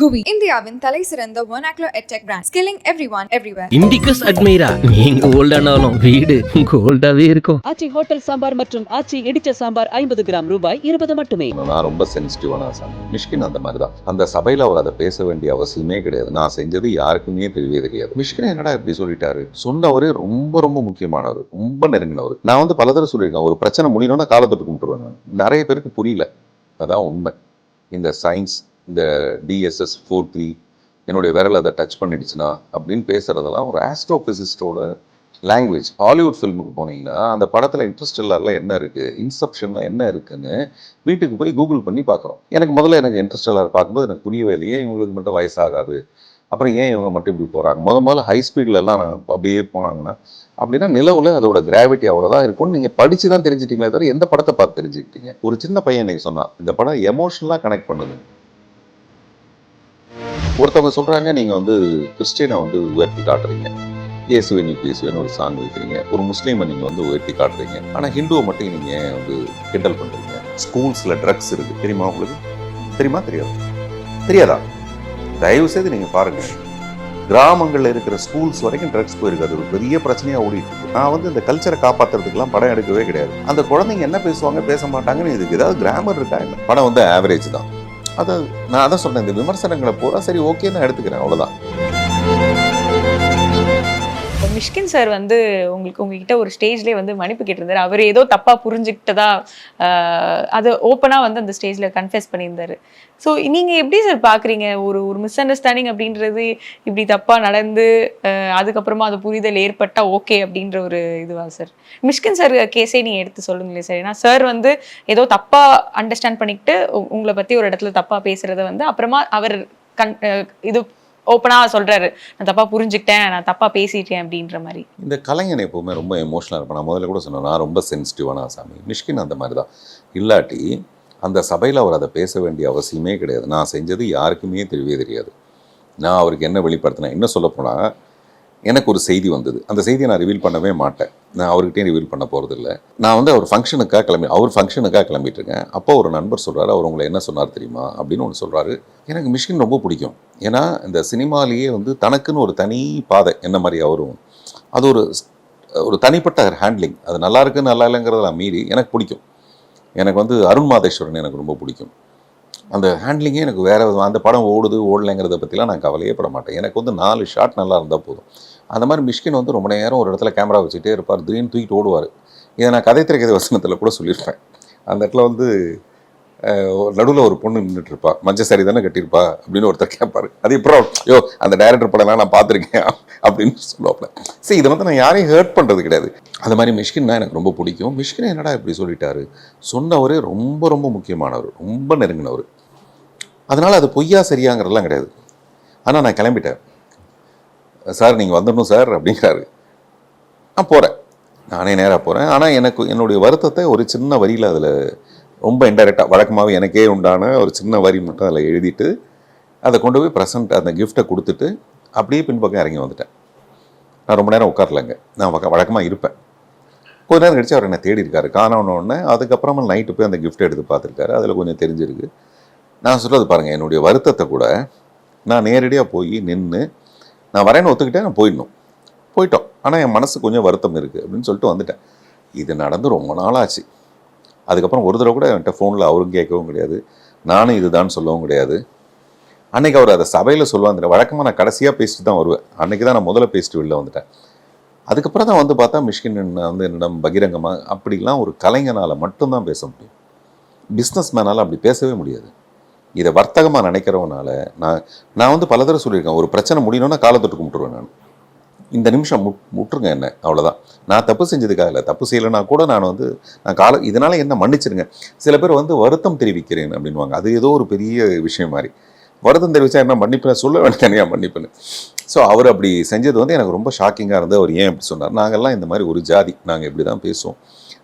குவி. இந்தியாவின் தலை சிறந்த ஒனாக்லோ edtech brand skilling everyone everywhere Indicus அட்மைரா நீங்க ஓல்டானாலும் வீடு கோல்டாவே இருக்கும். ஆச்சி ஹோட்டல் சாம்பார் மற்றும் ஆச்சி இடிச்ச சாம்பார் ஐம்பது கிராம் ரூபாய் இருபது மட்டுமே. நான் ரொம்ப சென்சிட்டிவான சாமி. மிஷ்கின் அந்த மாதிரி தான். அந்த சபையில் அவர் அதை பேச வேண்டிய அவசியமே கிடையாது. நான் செஞ்சது யாருக்குமே தெரியவே தெரியாது. மிஷ்கின் என்னடா இப்படி சொல்லிட்டாரு? சொன்னவரே ரொம்ப ரொம்ப முக்கியமானவர். ரொம்ப நெருங்கினவர். நான் வந்து பல தடவை சொல்லியிருக்கேன். ஒரு பிரச்சனை முடியணும்னா காலத்தொட்டு கும்பிட்டுருவேன். நிறைய பேருக்கு புரியல. அதான் உண்மை. இந்த சயின்ஸ் இந்த டிஎஸ்எஸ் ஃபோர் த்ரீ என்னுடைய விரல் அதை டச் பண்ணிடுச்சுன்னா அப்படின்னு பேசுகிறதெல்லாம் ஒரு ஆஸ்ட்ரோபிசிஸ்டோட லாங்குவேஜ் ஹாலிவுட் ஃபில்முக்கு போனீங்கன்னா அந்த படத்தில் இன்ட்ரெஸ்டெல்லாம் என்ன இருக்குது இன்செப்ஷன்லாம் என்ன இருக்குன்னு வீட்டுக்கு போய் கூகுள் பண்ணி பார்க்குறோம் எனக்கு முதல்ல எனக்கு இன்ட்ரெஸ்டெல்லாம் பார்க்கும்போது எனக்கு புரியவே இல்லையே இவங்களுக்கு மட்டும் வயசாகாது. அப்புறம் ஏன் இவங்க மட்டும் இப்படி போகிறாங்க முத முதல்ல ஹை ஸ்பீட்லலாம் அப்படியே போனாங்கன்னா அப்படின்னா நிலவில் அதோட கிராவிட்டி அவ்வளோதான் இருக்கும்னு நீங்கள் படித்து தான் தெரிஞ்சிட்டீங்களே தவிர எந்த படத்தை பார்த்து தெரிஞ்சுக்கிட்டீங்க? ஒரு சின்ன பையன் எனக்கு சொன்னான் இந்த படம் எமோஷனலாக கனெக்ட் பண்ணுது ஒருத்தவங்க சொல்கிறாங்க நீங்கள் வந்து கிறிஸ்டியனை வந்து உயர்த்தி காட்டுறீங்க. இயேசுவை நீ பேசுவேன்னு ஒரு சாங் வைக்கிறீங்க. ஒரு முஸ்லீமை நீங்கள் வந்து உயர்த்தி காட்டுறீங்க. ஆனால் ஹிந்துவை மட்டும் நீங்கள் வந்து கிண்டல் பண்ணுறீங்க ஸ்கூல்ஸில் ட்ரக்ஸ் இருக்குது. தெரியுமா உங்களுக்கு? தெரியுமா? தெரியாது. தெரியாதா? தயவு செய்து நீங்கள் பாருங்கள் கிராமங்களில் இருக்கிற ஸ்கூல்ஸ் வரைக்கும் ட்ரக்ஸ் போயிருக்கு. அது ஒரு பெரிய பிரச்சனையாக ஓடிட்டு இருக்கு. நான் வந்து இந்த கல்ச்சரை காப்பாற்றுறதுக்குலாம் படம் எடுக்கவே கிடையாது. அந்த குழந்தைங்க என்ன பேசுவாங்க? பேச மாட்டாங்கன்னு இதுக்கு ஏதாவது கிராமர் இருக்கா இல்லை படம் வந்து ஆவரேஜ் தான். அது நான் அதான் சொன்னேன் இந்த விமர்சனங்களை பூரா சரி ஓகே நான் எடுத்துக்கிறேன் அவ்வளோதான் மிஷ்கின் சார் வந்து உங்களுக்கு உங்ககிட்ட ஒரு ஸ்டேஜ்லேயே வந்து மன்னிப்பு கேட்டிருந்தாரு. அவர் ஏதோ தப்பாக புரிஞ்சுக்கிட்டதா அது ஓப்பனாக வந்து அந்த ஸ்டேஜில் கன்ஃபியஸ் பண்ணியிருந்தாரு. ஸோ நீங்கள் எப்படி சார் பார்க்குறீங்க ஒரு ஒரு மிஸ் அண்டர்ஸ்டாண்டிங் அப்படின்றது இப்படி தப்பாக நடந்து அதுக்கப்புறமா அது புரிதல் ஏற்பட்டால் ஓகே அப்படின்ற ஒரு இதுவா சார்? மிஷ்கின் சார் கேஸே நீங்கள் எடுத்து சொல்லுங்களேன் சார். ஏன்னா சார் வந்து ஏதோ தப்பாக அண்டர்ஸ்டாண்ட் பண்ணிக்கிட்டு உங்களை பற்றி ஒரு இடத்துல தப்பாக பேசுகிறத வந்து அப்புறமா அவர் கண் இது ஓப்பனாக சொல்கிறாரு நான் தப்பாக புரிஞ்சுக்கிட்டேன் நான் தப்பாக பேசிட்டேன் அப்படின்ற மாதிரி. இந்த கலைஞன் எப்போவுமே ரொம்ப எமோஷனலாக இருப்பேன். நான் முதல்ல கூட சொன்னேன் நான் ரொம்ப சென்சிட்டிவான சாமி மிஷ்கின் அந்த மாதிரி தான். இல்லாட்டி அந்த சபையில் அவர் அதை பேச வேண்டிய அவசியமே கிடையாது. நான் செஞ்சது யாருக்குமே தெரியவே தெரியாது. நான் அவருக்கு என்ன வெளிப்படுத்தினேன் என்ன சொல்லப்போனால் எனக்கு ஒரு செய்தி வந்தது. அந்த செய்தியை நான் ரிவீல் பண்ணவே மாட்டேன். நான் அவர்கிட்டயும் ரிவீல் பண்ண போகிறதில்ல நான் வந்து அவர் ஃபங்க்ஷனுக்காக கிளம்பி அவர் ஃபங்க்ஷனுக்காக கிளம்பிட்டு இருக்கேன். அப்போ ஒரு நண்பர் சொல்கிறாரு அவர் உங்களை என்ன சொன்னார் தெரியுமா? அப்படின்னு ஒன்று சொல்கிறாரு எனக்கு மிஷின் ரொம்ப பிடிக்கும். ஏன்னா இந்த சினிமாலேயே வந்து தனக்குன்னு ஒரு தனி பாதை என்ன மாதிரி அவரும். அது ஒரு ஒரு தனிப்பட்ட ஹேண்ட்லிங் அது நல்லா இருக்கு நல்லா இல்லைங்கிறத மீறி எனக்கு பிடிக்கும். எனக்கு வந்து அருண் மாதேஸ்வரன் எனக்கு ரொம்ப பிடிக்கும். அந்த ஹேண்ட்லிங்கே எனக்கு வேறு அந்த படம் ஓடுது ஓடலைங்கிறத பற்றிலாம் நான் கவலையே பட மாட்டேன். எனக்கு வந்து நாலு ஷாட் நல்லா இருந்தால் போதும். அந்த மாதிரி மிஷ்கின் வந்து ரொம்ப நேரம் ஒரு இடத்துல கேமரா வச்சுட்டே இருப்பார். திடீர்னு தூக்கிட்டு ஓடுவார். இதை நான் கதை திரைக்கதை வசனத்தில் கூட சொல்லியிருப்பேன். அந்த இடத்துல வந்து நடுவில் ஒரு பொண்ணு நின்றுட்டு இருப்பா. மஞ்சள் சாரி தானே கட்டியிருப்பா? அப்படின்னு ஒருத்தர் கேட்பார். அது இப்போ யோ அந்த டைரக்டர் படம்லாம் நான் பார்த்துருக்கேன் அப்படின்னு சொல்லுவாப்புல. சரி இதை வந்து நான் யாரையும் ஹேர்ட் பண்ணுறது கிடையாது. அந்த மாதிரி மிஷ்கின்னா எனக்கு ரொம்ப பிடிக்கும். மிஷ்கின் என்னடா இப்படி சொல்லிட்டாரு? சொன்னவரே ரொம்ப ரொம்ப முக்கியமானவர். ரொம்ப நெருங்கினவர். அதனால் அது பொய்யா சரியாங்கிறதெல்லாம் கிடையாது. ஆனால் நான் கிளம்பிட்டேன். சார் நீங்கள் வந்துடணும் சார் அப்படிங்கிறாரு. நான் போகிறேன் நானே நேராக போகிறேன் ஆனால் எனக்கு என்னுடைய வருத்தத்தை ஒரு சின்ன வரியில் அதில் ரொம்ப இன்டெரக்டாக வழக்கமாகவே எனக்கே உண்டான ஒரு சின்ன வரி மட்டும் அதில் எழுதிட்டு அதை கொண்டு போய் ப்ரெசண்ட் அந்த கிஃப்ட்டை கொடுத்துட்டு அப்படியே பின்பக்கம் இறங்கி வந்துட்டேன். நான் ரொம்ப நேரம் உட்காரலங்க. நான் வழக்கமாக இருப்பேன். கொஞ்ச நேரம் கழிச்சு அவர் என்னை தேடி இருக்காரு. காணோன்னு அதுக்கப்புறமா நைட்டு போய் அந்த கிஃப்ட் எடுத்து பார்த்துருக்காரு. அதில் கொஞ்சம் தெரிஞ்சிருக்கு. நான் சொல்கிறது பாருங்கள் என்னுடைய வருத்தத்தை கூட நான் நேரடியாக போய் நின்று நான் வரேன்னு ஒத்துக்கிட்டேன் நான் போயிடணும். போயிட்டோம். ஆனால் என் மனசு கொஞ்சம் வருத்தம் இருக்குது அப்படின்னு சொல்லிட்டு வந்துட்டேன். இது நடந்து ரொம்ப நாளாச்சு. அதுக்கப்புறம் ஒரு தடவை கூட என்கிட்ட ஃபோனில் அவரும் கேட்கவும் கிடையாது. நானும் இதுதான் சொல்லவும் கிடையாது. அன்றைக்கி அவர் அதை சபையில் சொல்லுவாங்க வழக்கமாக நான் கடைசியாக பேசிட்டு தான் வருவேன். அன்றைக்கி தான் நான் முதல்ல பேசிட்டு வெளில வந்துட்டேன். அதுக்கப்புறம் தான் வந்து பார்த்தா மிஷ்கின் வந்து என்னிடம் பகிரங்கமாக அப்படிலாம் ஒரு கலைஞனால் மட்டும்தான் பேச முடியும். பிஸ்னஸ் மேனால் அப்படி பேசவே முடியாது. இதை வர்த்தகமாக நினைக்கிறவனால நான் நான் வந்து பல தடவை சொல்லியிருக்கேன் ஒரு பிரச்சனை முடியணும்னா காலத்தொட்டு கும்பிட்டுருவேன் நான். இந்த நிமிஷம் முட் முட்டுருங்க என்ன அவ்வளோதான் நான் தப்பு செஞ்சதுக்காக இல்லை தப்பு செய்யலைனா கூட நான் வந்து நான் கால இதனால் என்ன மன்னிச்சிருங்க. சில பேர் வந்து வருத்தம் தெரிவிக்கிறேன் அப்படின்வாங்க அது ஏதோ ஒரு பெரிய விஷயம் மாதிரி. வருத்தம் தெரிவித்தா என்ன மன்னிப்பேன் சொல்ல வேண்டிய தனியாக மன்னிப்புன்னு. ஸோ அவர் அப்படி செஞ்சது வந்து எனக்கு ரொம்ப ஷாக்கிங்காக இருந்தது. அவர் ஏன் அப்படி சொன்னார்? நாங்கள்லாம் இந்த மாதிரி ஒரு ஜாதி. நாங்கள் இப்படி தான் பேசுவோம்.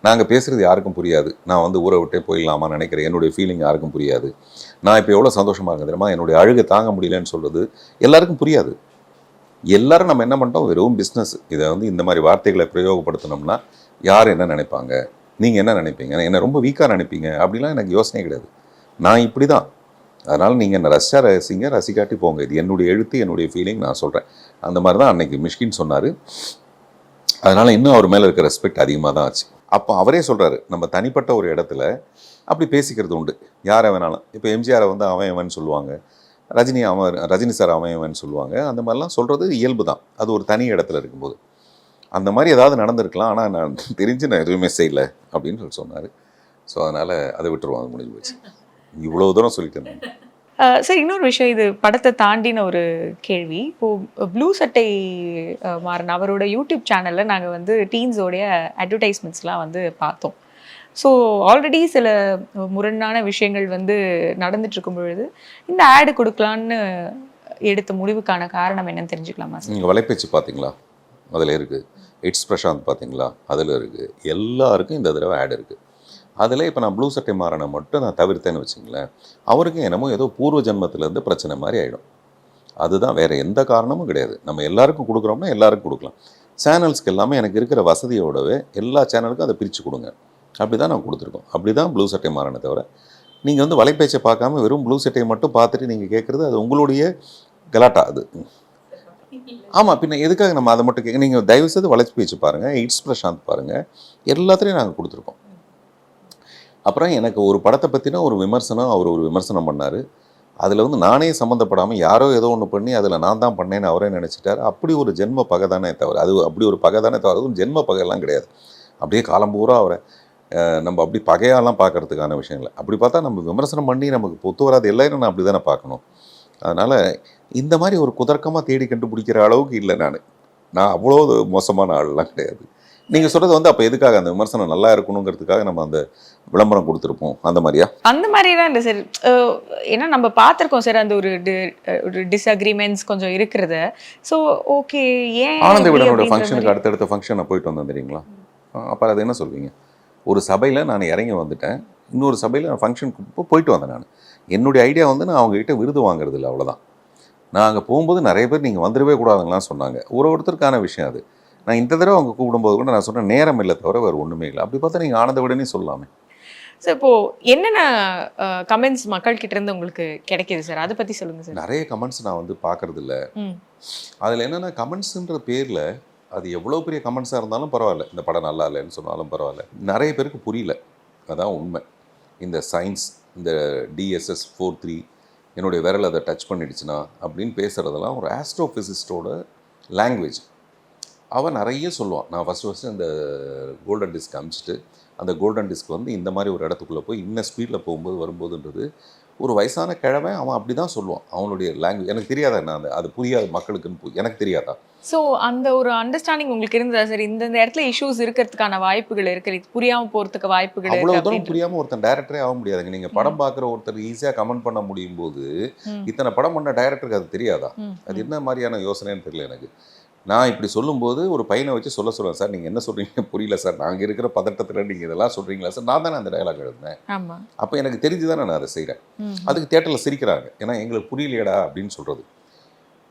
நாங்கள் பேசுகிறது யாருக்கும் புரியாது. நான் வந்து ஊரை விட்டே போயிடலாமா நினைக்கிறேன். என்னுடைய ஃபீலிங் யாருக்கும் புரியாது. நான் இப்போ எவ்வளோ சந்தோஷமாக இருக்கேன் தெரியுமா? என்னுடைய அழுகை தாங்க முடியலன்னு சொல்கிறது எல்லாருக்கும் புரியாது. எல்லாரும் நம்ம என்ன பண்ணிட்டோம்? வெறும் பிஸ்னஸ் இதை வந்து இந்த மாதிரி வார்த்தைகளை பிரயோகப்படுத்தினோம்னா யார் என்ன நினைப்பாங்க? நீங்கள் என்ன நினைப்பீங்க? என்ன ரொம்ப வீக்காக நினைப்பீங்க? அப்படிலாம் எனக்கு யோசனை கிடையாது. நான் இப்படி தான் அதனால் நீங்கள் என்ன ரசிச்சா ரசிங்க ரசிக்காட்டி போங்க. இது என்னுடைய எழுத்து என்னுடைய ஃபீலிங் நான் சொல்கிறேன் அந்த மாதிரி தான் அன்னைக்கு மிஷ்கின் சொன்னார். அதனால் இன்னும் அவர் மேலே இருக்க ரெஸ்பெக்ட் அதிகமாக தான் ஆச்சு. அப்போ அவரே சொல்கிறாரு நம்ம தனிப்பட்ட ஒரு இடத்துல அப்படி பேசிக்கிறது உண்டு. யாரை வேணாலும். இப்போ எம்ஜிஆரை வந்து அவன் இவன் சொல்லுவாங்க. ரஜினி அவன் ரஜினி சார் அவன் இவன் சொல்லுவாங்க. அந்த மாதிரிலாம் சொல்கிறது இயல்பு தான். அது ஒரு தனி இடத்துல இருக்கும்போது. அந்த மாதிரி ஏதாவது நடந்திருக்கலாம். ஆனால் நான் தெரிஞ்சு நான் எதுவுமே செய்யலை அப்படின்னு சொல்லி சொன்னார். ஸோ அதனால் அதை விட்டுருவோம். அது முடிஞ்சு போச்சு. இவ்வளோ தூரம் சொல்லிட்டு இருந்தேன் சார் இன்னொரு விஷயம். இது படத்தை தாண்டின ஒரு கேள்வி. இப்போ ப்ளூ சட்டை மாறன் அவரோட யூடியூப் சேனலில் நாங்கள் வந்து டீன்ஸோடைய அட்வர்டைஸ்மெண்ட்ஸ்லாம் வந்து பார்த்தோம். ஸோ ஆல்ரெடி சில முரணான விஷயங்கள் வந்து நடந்துட்டு இருக்கும் பொழுது இந்த ஆடு கொடுக்கலான்னு எடுத்த முடிவுக்கான காரணம் என்னன்னு தெரிஞ்சுக்கலாமா நீங்கள் வலைப்பேச்சு பார்த்தீங்களா? அதில் இருக்குது இட்ஸ் பிரசாந்த் பார்த்தீங்களா? அதில் இருக்குது எல்லாருக்கும் இந்த தடவை ஆட் இருக்குது அதில் இப்போ நான் ப்ளூ சட்டை மாறனை மட்டும் நான் தவிர்த்தேன்னு வச்சுங்களேன் அவருக்கும் என்னமோ ஏதோ பூர்வ ஜென்மத்திலேருந்து பிரச்சனை மாதிரி ஆகிடும் அதுதான் வேறு எந்த காரணமும் கிடையாது. நம்ம எல்லாருக்கும் கொடுக்குறோம்னா எல்லாருக்கும் கொடுக்கலாம். சேனல்ஸ்க்கு எல்லாமே எனக்கு இருக்கிற வசதியோடவே எல்லா சேனலுக்கும் அதை பிரித்து கொடுங்க. அப்படி தான் நான் கொடுத்துருக்கோம். அப்படி தான் ப்ளூ சட்டை மாறனை தவிர நீங்கள் வந்து வலைப்பேச்சை பார்க்காம வெறும் ப்ளூ சட்டையை மட்டும் பார்த்துட்டு நீங்கள் கேட்குறது அது உங்களுடைய கலாட்டா அது. ஆமாம் பின்ன எதுக்காக நம்ம அதை மட்டும் கேட்க நீங்கள் தயவு செய்து வளைச்சு பேச்சு பாருங்கள் இட்ஸ் பிரசாந்த் பாருங்கள் எல்லாத்துலேயும் நாங்கள் கொடுத்துருக்கோம். அப்புறம் எனக்கு ஒரு படத்தை பற்றின ஒரு விமர்சனம் அவர் ஒரு விமர்சனம் பண்ணார். அதில் வந்து நானே சம்மந்தப்படாமல் யாரோ ஏதோ ஒன்று பண்ணி அதில் நான் தான் பண்ணேன்னு அவரே நினச்சிட்டார். அப்படி ஒரு ஜென்ம பகை தானே தவிர அது அப்படி ஒரு பகை தானே தவிர அதுவும் ஜென்ம பகையெல்லாம் கிடையாது. அப்படியே காலம் பூரா அவரை நம்ம அப்படி பகையாலாம் பார்க்கறதுக்கான இல்லை அப்படி பார்த்தா நம்ம விமர்சனம் பண்ணி நமக்கு பொத்து வராது எல்லாரும் நான் அப்படி தானே பார்க்கணும். அதனால் இந்த மாதிரி ஒரு குதர்க்கமாக தேடி கண்டுபிடிக்கிற அளவுக்கு இல்லை நான். நான் அவ்வளோ மோசமான ஆள்லாம் கிடையாது. நீங்கள் சொல்கிறது வந்து அப்போ எதுக்காக அந்த விமர்சனம் நல்லா இருக்கணுங்கிறதுக்காக நம்ம அந்த விளம்பரம் கொடுத்துருப்போம்? அந்த மாதிரியா? அந்த மாதிரிலாம் இல்லை சார் ஏன்னா நம்ம பார்த்துருக்கோம் சார் அந்த ஒரு ஒரு டிஸ்அக்ரிமெண்ட்ஸ் கொஞ்சம் இருக்கிறத. ஸோ ஓகே ஏன் ஆனந்த விடனோட ஃபங்க்ஷனுக்கு? அடுத்தடுத்த ஃபங்க்ஷன் போயிட்டு வந்தேன் தெரியுங்களா? அப்புறம் அது என்ன சொல்வீங்க? ஒரு சபையில் நான் இறங்கி வந்துட்டேன். இன்னொரு சபையில் நான் ஃபங்க்ஷனுக்கு போயிட்டு வந்தேன் நான். என்னுடைய ஐடியா வந்து நான் அவங்ககிட்ட விருது வாங்குறது இல்லை அவ்வளோதான் நான் அங்கே போகும்போது நிறைய பேர் நீங்கள் வந்துடவே கூடாதுங்களாம் சொன்னாங்க. ஒரு ஒருத்தருக்கான விஷயம் அது. நான் இந்த தடவை அவங்க கூப்பிடும்போது கூட நான் சொன்னேன் நேரம் இல்லை தவிர வேறு ஒன்றுமே இல்லை. அப்படி பார்த்தா நீங்கள் ஆனந்த விடனே சொல்லலாமே. சார் இப்போ என்னென்ன கமெண்ட்ஸ் மக்கள் கிட்ட இருந்து உங்களுக்கு கிடைக்குது சார் அதை பத்தி சொல்லுங்க சார் நிறைய கமெண்ட்ஸ் நான் வந்து பார்க்கறது இல்ல. அதில் என்னென்னா கமெண்ட்ஸுன்ற பேரில் அது எவ்வளோ பெரிய கமெண்ட்ஸாக இருந்தாலும் பரவாயில்ல. இந்த படம் நல்லா இல்லைன்னு சொன்னாலும் பரவாயில்ல. நிறைய பேருக்கு புரியல. அதான் உண்மை. இந்த சயின்ஸ் இந்த டிஎஸ்எஸ் ஃபோர் த்ரீ என்னுடைய விரல் அதை டச் பண்ணிடுச்சுன்னா அப்படின்னு பேசுகிறதெல்லாம் ஒரு ஆஸ்ட்ரோஃபிசிஸ்டோட லாங்குவேஜ் அவன் நிறைய சொல்லுவான். நான் ஃபஸ்ட்டு ஃபஸ்ட்டு அந்த கோல்டன் டிஸ்க் அமிச்சிட்டு அந்த கோல்டன் டிஸ்க் வந்து இந்த மாதிரி ஒரு இடத்துக்குள்ளே போய் இன்ன ஸ்பீடில் போகும்போது வரும்போதுன்றது ஒரு வயசான கிழமை அவன் அப்படி தான் சொல்லுவான். அவனுடைய லாங்குவேஜ் எனக்கு தெரியாதா என்ன அந்த அது புரியாத மக்களுக்குன்னு எனக்கு தெரியாதா? ஸோ அந்த ஒரு அண்டர்ஸ்டாண்டிங் உங்களுக்கு இருந்ததா? சார் இந்த இந்த இடத்துல இஷ்யூஸ் இருக்கிறதுக்கான வாய்ப்புகள் இருக்கு. இது புரியாம போறதுக்கு வாய்ப்புகள் அவ்வளோ தூரம். புரியாமல் ஒருத்தன் டைரக்டரே ஆக முடியாதுங்க. நீங்கள் படம் பார்க்குற ஒருத்தர் ஈஸியாக கமெண்ட் பண்ண முடியும் போது. இத்தனை படம் பண்ண டைரக்டருக்கு அது தெரியாதா? அது. என்ன மாதிரியான யோசனைன்னு தெரியல எனக்கு. நான் இப்படி சொல்லும்போது ஒரு பையனை வச்சு சொல்ல சொல்லுவேன் சார் நீங்கள் என்ன சொல்கிறீங்க புரியல சார் நாங்கள் இருக்கிற பதட்டத்தில் நீங்கள் இதெல்லாம் சொல்கிறீங்களா சார் நான் தானே அந்த டயலாக் எழுதினேன். அப்போ எனக்கு தெரிஞ்சு தானே நான் அதை செய்கிறேன். அதுக்கு தேட்டரில் சிரிக்கிறாங்க. ஏன்னா எங்களுக்கு புரியலையடா அப்படின்னு சொல்கிறது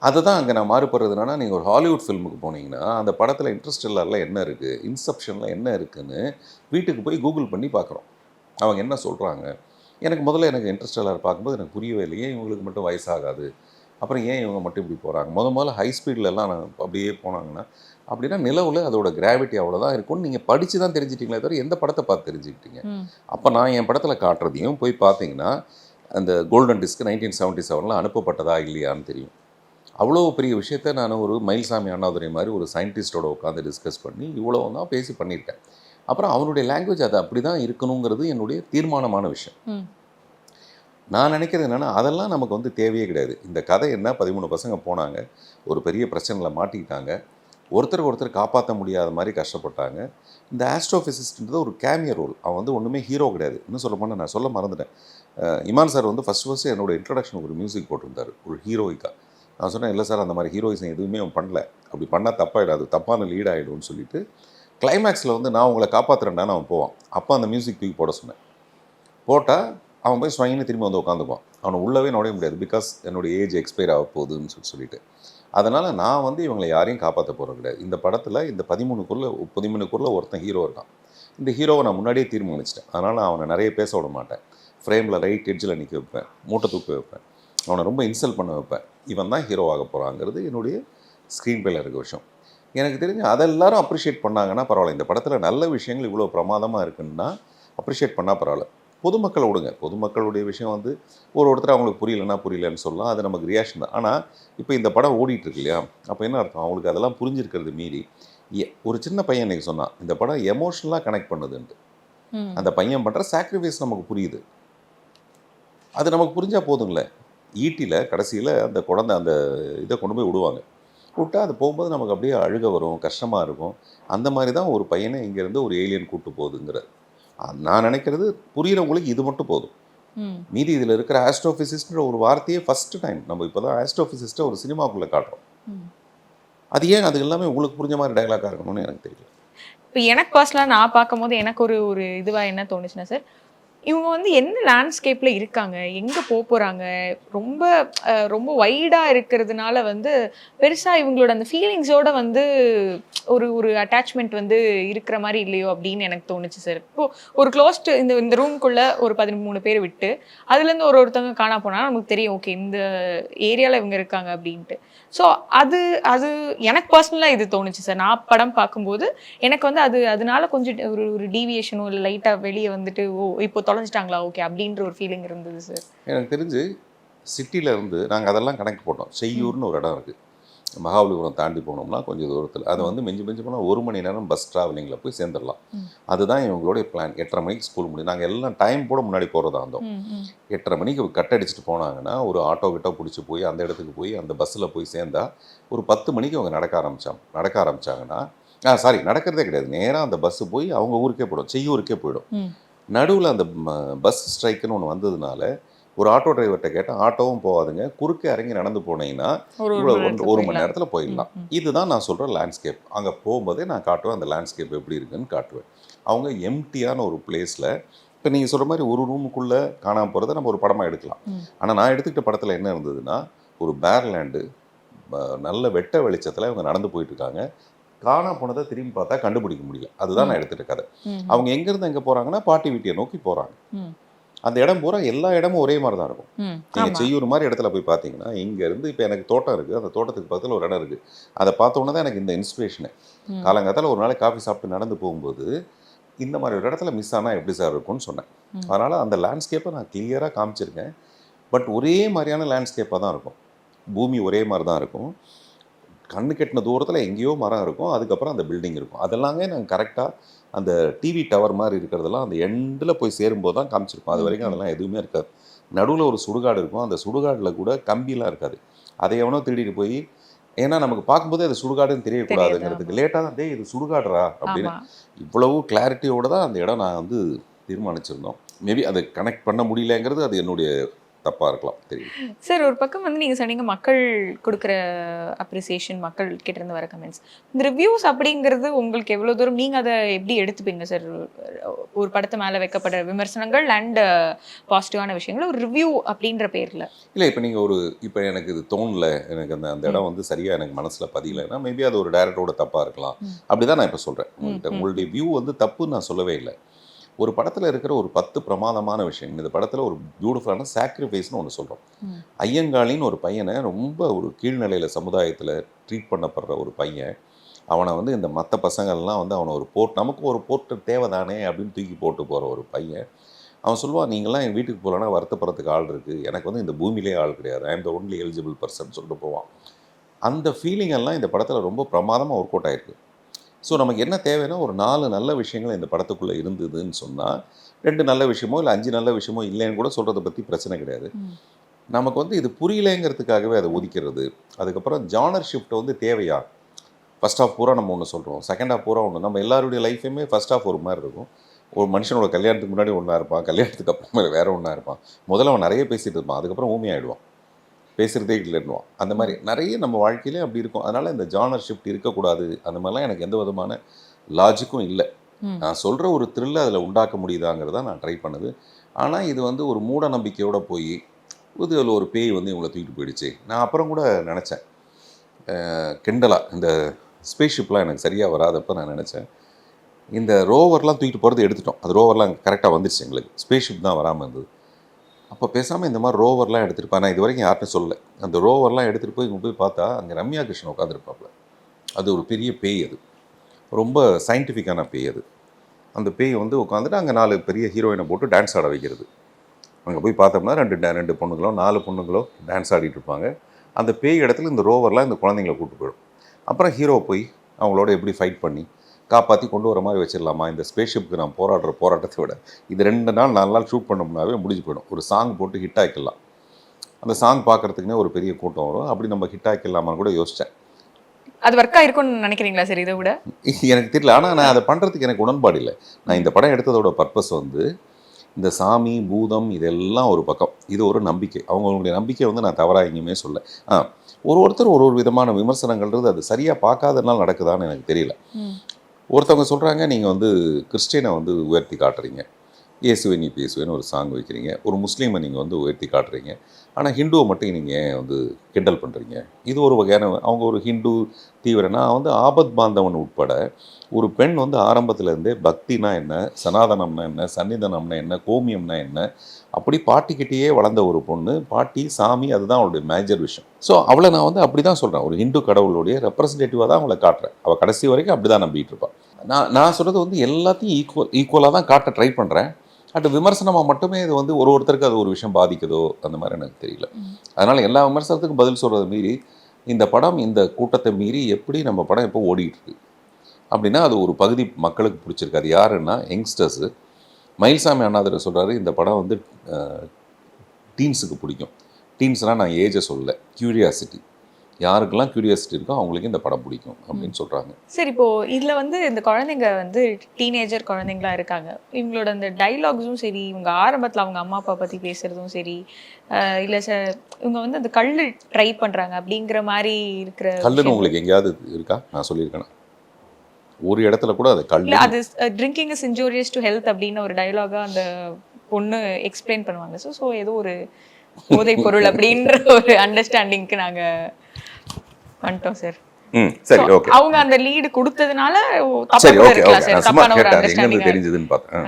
அதை தான் அங்கே நான் மாறுபடுறது என்னன்னா நீங்கள் ஒரு ஹாலிவுட் ஃபில்முக்கு போனீங்கன்னா அந்த படத்தில் இன்ட்ரெஸ்ட் இல்லாமல் என்ன இருக்குது இன்செப்ஷனில் என்ன இருக்குன்னு வீட்டுக்கு போய் கூகுள் பண்ணி பார்க்குறோம். அவங்க என்ன சொல்கிறாங்க எனக்கு முதல்ல எனக்கு இன்ட்ரெஸ்ட் எல்லாரும் பார்க்கும்போது எனக்கு புரியவே இல்லை ஏன் இவங்களுக்கு மட்டும் வயசாகாது. அப்புறம் ஏன் இவங்க மட்டும் இப்படி போகிறாங்க முத முதல்ல ஹை ஸ்பீட்லலாம் நான் அப்படியே போனாங்கன்னா அப்படின்னா நிலவில் அதோட கிராவிட்டி அவ்வளோதான் இருக்கும்னு நீங்கள் படித்து தான் தெரிஞ்சிட்டீங்களே தவிர எந்த படத்தை பார்த்து தெரிஞ்சுக்கிட்டீங்க. அப்போ நான் என் படத்தில் காட்டுறதையும் போய் பார்த்தீங்கன்னா அந்த கோல்டன் டிஸ்க் நைன்டீன் செவன்ட்டி செவனில் அனுப்பப்பட்டதா இல்லையான்னு தெரியும். அவ்வளோ பெரிய விஷயத்த நான் ஒரு மயில்சாமி அண்ணாதுரை மாதிரி ஒரு சயின்டிஸ்டோட உட்காந்து டிஸ்கஸ் பண்ணி இவ்வளோ தான் பேசி பண்ணியிருக்கேன். அப்புறம் அவனுடைய லாங்குவேஜ் அது அப்படி தான் இருக்கணுங்கிறது என்னுடைய தீர்மானமான விஷயம். நான் நினைக்கிறது என்னென்னா அதெல்லாம் நமக்கு வந்து தேவையே கிடையாது. இந்த கதை என்ன? பதிமூணு பசங்க போனாங்க. ஒரு பெரிய பிரச்சனையில் மாட்டிக்கிட்டாங்க. ஒருத்தருக்கு ஒருத்தர் காப்பாற்ற முடியாத மாதிரி கஷ்டப்பட்டாங்க. இந்த ஆஸ்ட்ரோஃபிசிஸ்ட்ன்றது ஒரு கேமிய ரோல் அவன் வந்து ஒன்றுமே ஹீரோ கிடையாது. இன்னும் சொல்ல போனால் நான் சொல்ல மறந்துட்டேன். இமான் சார் வந்து ஃபஸ்ட் ஃபஸ்ட்டு என்னோட இன்ட்ரடக்ஷனுக்கு ஒரு மியூசிக் போட்டிருந்தார். ஒரு ஹீரோயிக்காக நான் சொன்னேன் இல்லை சார் அந்த மாதிரி ஹீரோயிசம் எதுவுமே அவன் பண்ணல. அப்படி பண்ணால் தப்பாயிடாது. தப்பான லீட் ஆகிடும்னு சொல்லிட்டு கிளைமேக்ஸில் வந்து நான் உங்களை காப்பாற்றுறேன்டான்னு அவன் போவான். அப்போ அந்த மியூசிக் தூக்கி போட சொன்னேன். போட்டால் அவன் போய் ஸ்வைன்னு திரும்பி வந்து உட்காந்துப்பான் அவனை உள்ளவே நுழைய முடியாது. பிகாஸ் என்னோட ஏஜ் எக்ஸ்பயர் ஆக போகுதுன்னு சொல்லி சொல்லிட்டு. அதனால் நான் வந்து இவங்களை யாரையும் காப்பாற்ற போகிறது கிடையாது. இந்த படத்தில் இந்த பதிமூணுக்குள்ளே பதிமூணுக்குள்ளே ஒருத்தன் ஹீரோ இருக்கான். இந்த ஹீரோவை நான் முன்னாடியே தீர்மானிச்சிட்டேன். அதனால் நான் அவனை நிறைய பேச விட மாட்டேன். ஃப்ரேமில் ரைட் எட்ஜில் நிற்க வைப்பேன். மூட்டை தூக்கி வைப்பேன். அவனை ரொம்ப இன்சல்ட் பண்ண வைப்பேன். இவன் தான் ஹீரோ ஆக போகிறாங்கிறது என்னுடைய ஸ்க்ரீன் பிளேல இருக்க விஷயம். எனக்கு தெரிஞ்சு அதை எல்லாரும் அப்ரிஷியேட் பண்ணாங்கன்னா பரவாயில்ல. இந்த படத்தில் நல்ல விஷயங்கள் இவ்வளோ பிரமாதமாக இருக்குன்னா அப்ரிஷியேட் பண்ணால் பரவாயில்ல. பொதுமக்களை விடுங்க. பொதுமக்களுடைய விஷயம் வந்து ஒரு ஒருத்தர் அவங்களுக்கு புரியலன்னா புரியலன்னு சொல்லலாம். அது நமக்கு ரியாக்ஷன் தான். ஆனால் இப்போ இந்த படம் ஓடிட்டு இருக்கு இல்லையா? அப்போ என்ன அர்த்தம்? அவங்களுக்கு அதெல்லாம் புரிஞ்சிருக்கிறது மீறி ஒரு சின்ன பையன் இன்னைக்கு சொன்னான் இந்த படம் எமோஷனலாக கனெக்ட் பண்ணுதுன்ட்டு. அந்த பையன் பண்ணுற சாக்ரிஃபைஸ் நமக்கு புரியுது. அது நமக்கு புரிஞ்சா போதுங்களே ஈட்டியில் கடைசியில் அந்த குழந்தை அந்த இதை கொண்டு போய் விடுவாங்க. விட்டா அது போகும்போது நமக்கு அப்படியே அழுக வரும் கஷ்டமாக இருக்கும். அந்த மாதிரி தான் ஒரு பையனை இங்கேருந்து ஒரு ஏலியன் கூட்டு போகுதுங்கிற நான் நினைக்கிறது புரியுறவங்களுக்கு இது மட்டும் போதும். மீதி இதில் இருக்கிற ஆஸ்ட்ரோஃபிசிஸ்ட்ன்ற ஒரு வார்த்தையே ஃபஸ்ட்டு டைம் நம்ம இப்போ தான் ஆஸ்ட்ரோஃபிசிஸ்ட்டை ஒரு சினிமாக்குள்ளே காட்டுறோம். அது ஏன் அது எல்லாமே உங்களுக்கு புரிஞ்ச மாதிரி டைலாக்காக இருக்கணும்னு எனக்கு தெரியல இப்போ எனக்கு பர்சனலாக நான் பார்க்கும்போது எனக்கு ஒரு ஒரு இதுவாக என்ன தோணுச்சுன்னா சார் இவங்க வந்து என்ன லேண்ட்ஸ்கேப்பில் இருக்காங்க? எங்கே போக போகிறாங்க ரொம்ப ரொம்ப வைடாக இருக்கிறதுனால வந்து பெருசாக இவங்களோட அந்த ஃபீலிங்ஸோட வந்து ஒரு ஒரு அட்டாச்மெண்ட் வந்து இருக்கிற மாதிரி இல்லையோ அப்படின்னு எனக்கு தோணுச்சு சார் இப்போ ஒரு க்ளோஸ்டு இந்த இந்த ரூம்குள்ளே ஒரு பதிமூணு பேர் விட்டு அதுலேருந்து ஒரு ஒருத்தவங்க காணா போனால் நமக்கு தெரியும் ஓகே இந்த ஏரியாவில் இவங்க இருக்காங்க அப்படின்ட்டு. ஸோ அது அது எனக்கு பர்சனலாக இது தோணுச்சு சார் நான் படம் பார்க்கும்போது எனக்கு வந்து அது அதனால கொஞ்சம் ஒரு ஒரு டீவியேஷனோ இல்லை லைட்டாக வெளியே வந்துட்டு ஓ இப்போ தொலைஞ்சிட்டாங்களா? ஓகே அப்படின்ற ஒரு ஃபீலிங் இருந்தது சார் எனக்கு தெரிஞ்சு சிட்டியில் இருந்து நாங்கள் அதெல்லாம் கணக்கு போட்டோம். செய்யூர்னு ஒரு இடம் இருக்குது மகாபலிபுரம் தாண்டி போனோம்னா கொஞ்சம் தூரத்தில். அது வந்து மிஞ்சி மிஞ்சி போனால் ஒரு மணி நேரம் பஸ் ட்ராவலிங்கில் போய் சேர்ந்துடலாம். அதுதான் இவங்களுடைய பிளான் எட்டரை மணிக்கு ஸ்கூல் முடியும். நாங்கள் எல்லாம் டைம் போட முன்னாடி போகிறதா இருந்தோம். எட்டரை மணிக்கு கட் அடிச்சுட்டு போனாங்கன்னா ஒரு ஆட்டோ கிட்ட பிடிச்சி போய் அந்த இடத்துக்கு போய் அந்த பஸ்ஸில் போய் சேர்ந்தா ஒரு பத்து மணிக்கு அவங்க நடக்க ஆரம்பிச்சாங்க நடக்க ஆரம்பிச்சாங்கன்னா ஆ சாரி நடக்கிறதே கிடையாது. நேராக அந்த பஸ்ஸு போய் அவங்க ஊருக்கே போயிடும். செய்யூருக்கே போயிடும். நடுவில் அந்த பஸ் ஸ்ட்ரைக்குன்னு ஒன்று வந்ததுனால ஒரு ஆட்டோ டிரைவர்கிட்ட கேட்டால் ஆட்டோவும் போகாதுங்க. குறுக்கே இறங்கி நடந்து போனீங்கன்னா இவ்வளோ ஒரு மணி நேரத்தில் போயிடலாம். இதுதான் நான் சொல்கிற லேண்ட்ஸ்கேப் அங்கே போகும்போதே நான் காட்டுவேன் அந்த லேண்ட்ஸ்கேப் எப்படி இருக்குன்னு காட்டுவேன். அவங்க எம்டியான ஒரு பிளேஸில் இப்போ நீங்கள் சொல்கிற மாதிரி ஒரு ரூமுக்குள்ளே காணாமல் போகிறத நம்ம ஒரு படமாக எடுக்கலாம். ஆனால் நான் எடுத்துக்கிட்ட படத்தில் என்ன இருந்ததுன்னா ஒரு பேர்லேண்டு நல்ல வெட்ட வெளிச்சத்தில் இவங்க நடந்து போயிட்டு இருக்காங்க காணா போனதை திரும்பி பார்த்தா கண்டுபிடிக்க முடியல. அதுதான் நான் எடுத்துகிட்ட கதை. அவங்க எங்கேருந்து எங்கே போகிறாங்கன்னா பாட்டி வீட்டியை நோக்கி போகிறாங்க. அந்த இடம் பூரா எல்லா இடமும் ஒரே மாதிரி தான் இருக்கும். நீங்கள். செய்யூர் மாதிரி இடத்துல போய் பார்த்தீங்கன்னா இங்கேருந்து இப்போ எனக்கு தோட்டம் இருக்குது அந்த தோட்டத்துக்கு பக்கத்தில் ஒரு இடம் இருக்குது அதை பார்த்த உடனே தான் எனக்கு இந்த இன்ஸ்பிரேஷனு ம். காலங்காத்தால ஒரு நாளைக்கு காஃபி சாப்பிட்டு நடந்து போகும்போது இந்த மாதிரி ஒரு இடத்துல மிஸ் ஆனால் எப்படி சார் இருக்கும்னு சொன்னேன். அதனால் அந்த லேண்ட்ஸ்கேப்பை நான் கிளியராக காமிச்சிருக்கேன். பட் ஒரே மாதிரியான லேண்ட்ஸ்கேப்பாக தான் இருக்கும். பூமி ஒரே மாதிரி தான் இருக்கும். கண்ணு கெட்டின தூரத்தில் எங்கேயோ மரம் இருக்கும். அதுக்கப்புறம் அந்த பில்டிங் இருக்கும். அதெல்லாமே நாங்கள் கரெக்டாக அந்த டிவி டவர் மாதிரி இருக்கிறதெல்லாம் அந்த எண்டில் போய் சேரும்போது தான் காமிச்சிருப்போம் அது வரைக்கும் அதெல்லாம் எதுவுமே இருக்காது. நடுவில் ஒரு சுடுகாடு இருக்கும். அந்த சுடுகாட்டில் கூட கம்பிலாம் இருக்காது. அதை எவனோ திருடிட்டு போய் ஏன்னா நமக்கு பார்க்கும்போதே அது சுடுகாடுன்னு தெரியக்கூடாதுங்கிறதுக்கு லேட்டாக தான் டேய் இது சுடுகாடுறா அப்படின்னு. இவ்வளவு கிளாரிட்டியோட தான் அந்த இடம் நான் வந்து தீர்மானிச்சிருந்தோம். மேபி அதை கனெக்ட் பண்ண முடியலங்கிறது அது என்னுடைய தப்பாக இருக்கலாம் தெரியும். சார் ஒரு பக்கம் வந்து நீங்க சொன்னீங்க மக்கள் கொடுக்குற அப்ரிசியேஷன் மக்கள் கிட்ட இருந்து வர கமெண்ட்ஸ் இந்த ரிவ்யூஸ் அப்படிங்கிறது உங்களுக்கு எவ்வளவு தூரம் நீங்க அதை எப்படி எடுத்துப்பீங்க சார் ஒரு படத்து மேல வைக்கப்படுற விமர்சனங்கள் அண்ட் பாசிட்டிவான விஷயங்கள் ஒரு ரிவ்யூ அப்படின்ற பேர்ல. இல்லை இப்போ நீங்கள் ஒரு இப்போ எனக்கு இது தோணல எனக்கு அந்த அந்த இடம் வந்து சரியாக எனக்கு மனசில் பதியலைன்னா மேபி அது ஒரு டேரக்டரோட தப்பாக இருக்கலாம். அப்படி தான் நான் இப்போ சொல்கிறேன் உங்கள்கிட்ட. உங்களுடைய வியூ வந்து தப்புன்னு நான் சொல்லவே இல்லை. ஒரு படத்தில் இருக்கிற ஒரு பத்து பிரமாதமான விஷயம் இந்த படத்தில் ஒரு பியூட்டிஃபுல்லான சாக்ரிஃபைஸ்னு ஒன்று சொல்கிறோம். ஐயங்காளின்னு ஒரு பையனை ரொம்ப ஒரு கீழ்நிலையில் சமுதாயத்தில் ட்ரீட் பண்ணப்படுற ஒரு பையன். அவனை வந்து இந்த மற்ற பசங்கள்லாம் வந்து அவனை ஒரு போர்ட் நமக்கு ஒரு போர்ட்டு தேவைதானே அப்படின்னு தூக்கி போட்டு போகிற ஒரு பையன். அவன் சொல்லுவான் நீங்களாம் என் வீட்டுக்கு போகலன்னா வருத்தப்படுறதுக்கு ஆள் இருக்குது எனக்கு வந்து இந்த பூமியிலே ஆள் கிடையாது. I am the only eligible person சொல்லிட்டு போவான். அந்த ஃபீலிங் எல்லாம் இந்த படத்தில் ரொம்ப பிரமாதமாக ஒர்க் அவுட் ஆயிருக்கு. ஸோ நமக்கு என்ன தேவைன்னா ஒரு நாலு நல்ல விஷயங்கள் இந்த படத்துக்குள்ளே இருந்ததுன்னு சொன்னால் ரெண்டு நல்ல விஷயமோ இல்லை அஞ்சு நல்ல விஷயமோ இல்லைன்னு கூட சொல்கிறத பற்றி பிரச்சனை கிடையாது. நமக்கு வந்து இது புரியலைங்கிறதுக்காகவே அதை ஒதுக்கிறது. அதுக்கப்புறம் ஜானர் ஷிஃப்ட் வந்து தேவையா? ஃபர்ஸ்ட் ஆஃப் பூரா நம்ம ஒன்று சொல்கிறோம் செகண்ட் ஆஃப் பூரா ஒன்று நம்ம எல்லாருடைய லைஃபுமே ஃபர்ஸ்ட் ஆஃப் ஒரு மாதிரி இருக்கும். ஒரு மனுஷனோட கல்யாணத்துக்கு முன்னாடி ஒன்றா இருப்பான். கல்யாணத்துக்கு அப்புறமே வேற ஒன்றா இருப்பான். முதல்ல அவன் நிறைய பேசிட்டு இருப்பான். அதுக்கப்புறம் ஊமி ஆயிடுவான் பேசுகிறதே இல்லைன்னுவான். அந்த மாதிரி நிறைய நம்ம வாழ்க்கையிலே அப்படி இருக்கும். அதனால் இந்த ஜானர் ஷிஃப்ட் இருக்கக்கூடாது. அந்த மாதிரிலாம் எனக்கு எந்த விதமான லாஜிக்கும் இல்லை. நான் சொல்கிற ஒரு த்ரில்லை அதில் உண்டாக்க முடியுதாங்கிறத நான் ட்ரை பண்ணது. ஆனால் இது வந்து ஒரு மூட நம்பிக்கையோட போய் அதில் ஒரு பேய் வந்து இவங்களை தூக்கிட்டு போயிடுச்சு. நான் அப்புறம் கூட நினச்சேன். கிண்டலா. இந்த ஸ்பேஸ் ஷிப்லாம் எனக்கு சரியாக வராதப்போ நான் நினச்சேன். இந்த ரோவர்லாம் தூக்கிட்டு போகிறது எடுத்துட்டோம். அது ரோவர்லாம் கரெக்டாக வந்துருச்சு எங்களுக்கு. ஸ்பேஸ் ஷிப் தான் வராமல் இருந்தது. அப்போ பேசாமல் இந்த மாதிரி ரோவர்லாம் எடுத்துகிட்டு நான் இது வரைக்கும் யார்கிட்ட சொல்லலை. அந்த ரோவர்லாம் எடுத்துகிட்டு போய் இங்கே போய் பார்த்தா அங்கே ரம்யா கிருஷ்ணன் உட்காந்துருப்பாப்புல அது ஒரு பெரிய பேய் அது. ரொம்ப சயின்டிஃபிக்கான பேய் அது. அந்த பேய் வந்து உட்காந்துட்டு அங்கே நாலு பெரிய ஹீரோயினை போட்டு டான்ஸ் ஆட வைக்கிறது. அங்கே போய் பார்த்தோம்னா ரெண்டு da- ரெண்டு பொண்ணுங்களோ நாலு பொண்ணுங்களோ டான்ஸ் ஆடிட்டு இருப்பாங்க. அந்த பேய் இடத்துல இந்த ரோவர்லாம் இந்த குழந்தைங்கள கூட்டு போயிடும். அப்புறம் ஹீரோ போய் அவங்களோட எப்படி ஃபைட் பண்ணி காப்பாற்றி கொண்டு வர மாதிரி வச்சிடலாமா? இந்த ஸ்பேஸ்ஷிப்புக்கு நான் போராடுற போராட்டத்தை விட இது ரெண்டு நாள் நாலு நாள் ஷூட் பண்ணோம்னாவே முடிஞ்சு போயிடும். ஒரு சாங் போட்டு ஹிட் ஆக்கிடலாம். அந்த சாங் பார்க்கறதுக்குனே ஒரு பெரிய கூட்டம் வரும். அப்படி நம்ம ஹிட் ஆக்கிடலாமான்னு கூட யோசித்தேன் அது ஒர்க் ஆயிருக்கும்னு நினைக்கிறீங்களா சார் இதை விட? எனக்கு தெரியல. ஆனால் நான் அதை பண்ணுறதுக்கு எனக்கு உடன்பாடு இல்லை. நான் இந்த படம் எடுத்ததோட பர்பஸ் வந்து இந்த சாமி பூதம் இதெல்லாம் ஒரு பக்கம். இது ஒரு நம்பிக்கை. அவங்களுடைய நம்பிக்கை வந்து நான் தவறாக எங்கேயுமே சொல்ல. ஆ ஒரு ஒருத்தர் ஒரு ஒரு விதமான விமர்சனங்கள்ன்றது அது சரியாக பார்க்காதனால நடக்குதான்னு எனக்கு தெரியல. ஒருத்தவங்க சொல்கிறாங்க நீங்கள் வந்து கிறிஸ்டியனை வந்து உயர்த்தி காட்டுறீங்க. இயேசுவை நீ பேசுவேன்னு ஒரு சாங் வைக்கிறீங்க. ஒரு முஸ்லீமை நீங்கள் வந்து உயர்த்தி காட்டுறீங்க. ஆனால் ஹிந்துவை மட்டும் நீங்கள் ஏன் வந்து கிண்டல் பண்ணுறீங்க இது ஒரு வகையான அவங்க ஒரு ஹிந்து தீவிரனா வந்து ஆபத் பாந்தவன் உட்பட ஒரு பெண் வந்து ஆரம்பத்துல இருந்தே பக்தினா என்ன சனாதனம்னா என்ன சன்னிதனம்னா என்ன கோமியம்னா என்ன அப்படி பாட்டிக்கிட்டேயே வளர்ந்த ஒரு பொண்ணு பாட்டி சாமி அதுதான் அவளுடைய மேஜர் விஷயம். ஸோ அவளை நான் வந்து அப்படி தான் சொல்கிறேன் ஒரு ஹிந்து கடவுளுடைய ரெப்ரசன்டேட்டிவாக தான் அவளை காட்டுறேன். அவள் கடைசி வரைக்கும் அப்படி தான் நம்பிட்டு இருப்பாள் நான் நான் சொல்கிறது வந்து எல்லாத்தையும் ஈக்குவல் ஈக்குவலாக தான் காட்ட ட்ரை பண்ணுறேன் பட் விமர்சனமாக மட்டுமே இது வந்து ஒரு ஒருத்தருக்கு அது ஒரு விஷயம் பாதிக்குதோ அந்த மாதிரி எனக்கு தெரியல. அதனால் எல்லா விமர்சனத்துக்கும் பதில் சொல்கிறத மீறி இந்த படம் இந்த கூட்டத்தை மீறி எப்படி நம்ம படம் இப்போ ஓடிட்டு இருக்கு? அப்படின்னா அது ஒரு பகுதி மக்களுக்கு பிடிச்சிருக்கு. அது யாருன்னா யங்ஸ்டர்ஸு. மயில்சாமி அண்ணாதுரை சொல்கிறாரு இந்த படம் வந்து டீன்ஸுக்கு பிடிக்கும். டீன்ஸ்னால் நான் ஏஜை சொல்லல க்யூரியாசிட்டி யாருக்கெல்லாம் க்யூரியாசிட்டி இருக்கோ அவங்களுக்கு இந்த படம் பிடிக்கும் அப்படின்னு சொல்கிறாங்க சரி இப்போ இதுல வந்து இந்த குழந்தைங்க வந்து டீனேஜர் குழந்தைங்களா இருக்காங்க. இவங்களோட அந்த டைலாக்ஸும் சரி இவங்க ஆரம்பத்துல அவங்க அம்மா அப்பா பத்தி பேசுறதும் சரி இல்ல சார் இவங்க வந்து அந்த கல்லு ட்ரை பண்றாங்க அப்படிங்கிற மாதிரி இருக்கிற கல்லுன்னு. உங்களுக்கு எங்கேயாவது இருக்கா? நான் சொல்லியிருக்கேனா? ஒரு இடத்துல கூட அது கல் அது drinking is injurious to health அப்படின்னு ஒரு டயலாகா அந்த பொண்ணு எக்ஸ்பிளைன் பண்ணுவாங்க. ஸோ ஸோ ஏதோ ஒரு போதைப் பொருள் அப்படின்ற ஒரு அண்டர்ஸ்டாண்டிங்க்கு நாங்க வந்துட்டோம் சார் சரி ஓகே அவங்க அந்த லீடு கொடுத்ததுனால சரி ஓகே ஓகே சும்மா தப்பான ஒரு கேட்டேன் எங்கேருந்து அண்டர்ஸ்டாண்டிங் தெரிஞ்சதுன்னு பார்த்தேன்.